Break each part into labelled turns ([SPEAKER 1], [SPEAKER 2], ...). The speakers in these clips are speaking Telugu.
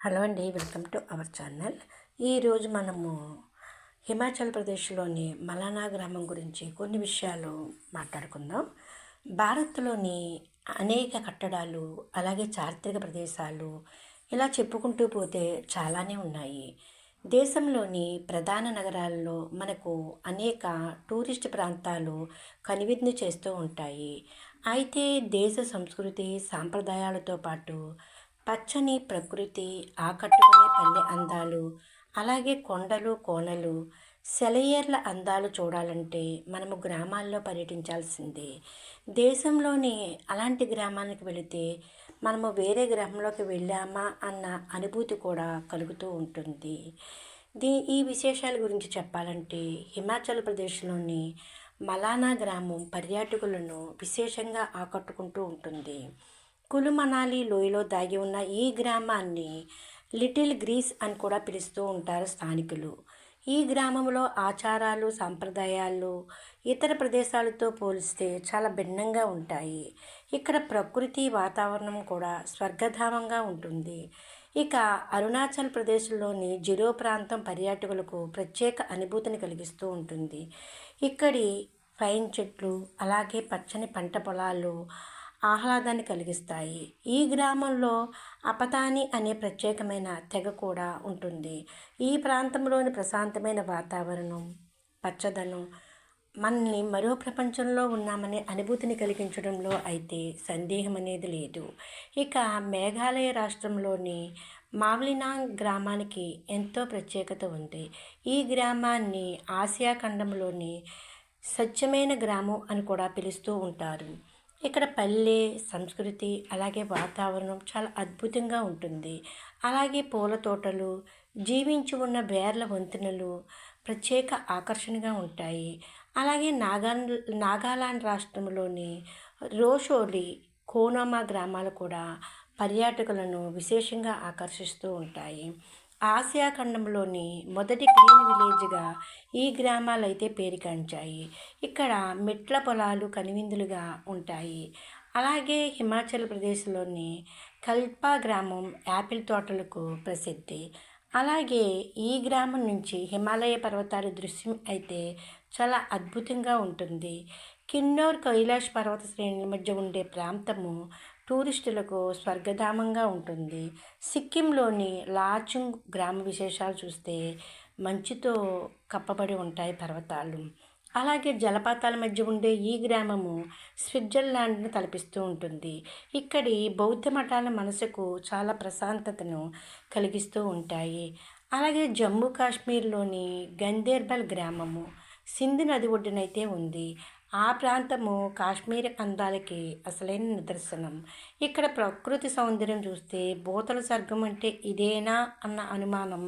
[SPEAKER 1] హలో అండి వెల్కమ్ టు అవర్ ఛానల్. ఈరోజు మనము హిమాచల్ ప్రదేశ్లోని మలానా గ్రామం గురించి కొన్ని విషయాలు మాట్లాడుకుందాం. భారత్లోని అనేక కట్టడాలు అలాగే చారిత్రక ప్రదేశాలు ఇలా చెప్పుకుంటూ పోతే చాలానే ఉన్నాయి. దేశంలోని ప్రధాన నగరాల్లో మనకు అనేక టూరిస్ట్ ప్రాంతాలు కనువిందు చేస్తూ ఉంటాయి. అయితే దేశ సంస్కృతి సాంప్రదాయాలతో పాటు పచ్చని ప్రకృతి ఆకట్టుకునే పల్లె అందాలు అలాగే కొండలు కోనలు సెలయేర్ల అందాలు చూడాలంటే మనము గ్రామాల్లో పర్యటించాల్సిందే. దేశంలోని అలాంటి గ్రామానికి వెళితే మనము వేరే గ్రామంలోకి వెళ్ళామా అన్న అనుభూతి కూడా కలుగుతూ ఉంటుంది. దీ ఈ విశేషాల గురించి చెప్పాలంటే హిమాచల్ ప్రదేశ్లోని మలానా గ్రామం పర్యాటకులను విశేషంగా ఆకట్టుకుంటూ ఉంటుంది. కులుమనాలి లోయలో దాగి ఉన్న ఈ గ్రామాన్ని లిటిల్ గ్రీస్ అని కూడా పిలుస్తూ ఉంటారు స్థానికులు. ఈ గ్రామంలో ఆచారాలు సాంప్రదాయాలు ఇతర ప్రదేశాలతో పోలిస్తే చాలా భిన్నంగా ఉంటాయి. ఇక్కడ ప్రకృతి వాతావరణం కూడా స్వర్గధామంగా ఉంటుంది. ఇక అరుణాచల్ ప్రదేశ్లోని జిరో ప్రాంతం పర్యాటకులకు ప్రత్యేక అనుభూతిని కలిగిస్తూ ఉంటుంది. ఇక్కడి పైన్ చెట్లు అలాగే పచ్చని పంట పొలాలు ఆహ్లాదాన్ని కలిగిస్తాయి. ఈ గ్రామంలో అపతాని అనే ప్రత్యేకమైన తెగ కూడా ఉంటుంది. ఈ ప్రాంతంలోని ప్రశాంతమైన వాతావరణం పచ్చదనం మనల్ని మరో ప్రపంచంలో ఉన్నామనే అనుభూతిని కలిగించడంలో అయితే సందేహం అనేది లేదు. ఇక మేఘాలయ రాష్ట్రంలోని మావ్లినాంగ్ గ్రామానికి ఎంతో ప్రత్యేకత ఉంది. ఈ గ్రామాన్ని ఆసియా ఖండంలోని స్వచ్ఛమైన గ్రామం అని కూడా పిలుస్తూ ఉంటారు. ఇక్కడ పల్లె సంస్కృతి అలాగే వాతావరణం చాలా అద్భుతంగా ఉంటుంది. అలాగే పూల తోటలు జీవించి ఉన్న బేర్ల వంతెనలు ప్రత్యేక ఆకర్షణగా ఉంటాయి. అలాగే నాగా నాగాలాండ్ రాష్ట్రంలోని రోషోలి కోనోమా గ్రామాలు కూడా పర్యాటకులను విశేషంగా ఆకర్షిస్తూ ఉంటాయి. ఆసియా ఖండంలోని మొదటి గ్రీన్ విలేజ్గా ఈ గ్రామాలు అయితే పేరుగాంచాయి ఇక్కడ మెట్ల పొలాలు కనువిందులుగా ఉంటాయి. అలాగే హిమాచల్ ప్రదేశ్లోని కల్పా గ్రామం యాపిల్ తోటలకు ప్రసిద్ధి. అలాగే ఈ గ్రామం నుంచి హిమాలయ పర్వతాల దృశ్యం అయితే చాలా అద్భుతంగా ఉంటుంది. కిన్నోర్ కైలాష్ పర్వత శ్రేణుల మధ్య ఉండే ప్రాంతము టూరిస్టులకు స్వర్గధామంగా ఉంటుంది. సిక్కింలోని లాచుంగ్ గ్రామ విశేషాలు చూస్తే మంచుతో కప్పబడి ఉంటాయి పర్వతాలు. అలాగే జలపాతాల మధ్య ఉండే ఈ గ్రామము స్విట్జర్లాండ్ను తలపిస్తూ ఉంటుంది. ఇక్కడి బౌద్ధ మఠాల మనసుకు చాలా ప్రశాంతతను కలిగిస్తూ ఉంటాయి. అలాగే జమ్మూ కాశ్మీర్లోని గందేర్బల్ గ్రామము సింధు నది ఒడ్డునైతే ఉంది. ఆ ప్రాంతము కాశ్మీర్ అందాలకి అసలైన నిదర్శనం. ఇక్కడ ప్రకృతి సౌందర్యం చూస్తే బోతల స్వర్గం అంటే ఇదేనా అన్న అనుమానం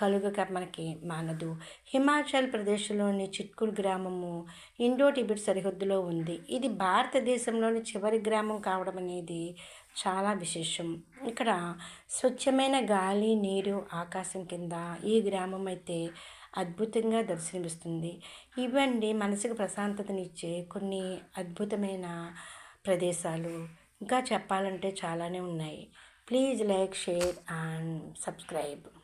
[SPEAKER 1] కలుగక మనకి మానదు. హిమాచల్ ప్రదేశ్లోని చిట్కుల్ గ్రామము ఇండో టిబెట్ సరిహద్దులో ఉంది. ఇది భారతదేశంలోని చివరి గ్రామం కావడం అనేది చాలా విశేషం. ఇక్కడ స్వచ్ఛమైన గాలి నీరు ఆకాశం కింద ఈ గ్రామం అయితే అద్భుతంగా దర్శనమిస్తుంది. ఇవన్నీ మనసుకు ప్రశాంతతనిచ్చే కొన్ని అద్భుతమైన ప్రదేశాలు. ఇంకా చెప్పాలంటే చాలానే ఉన్నాయి. Please like share and subscribe.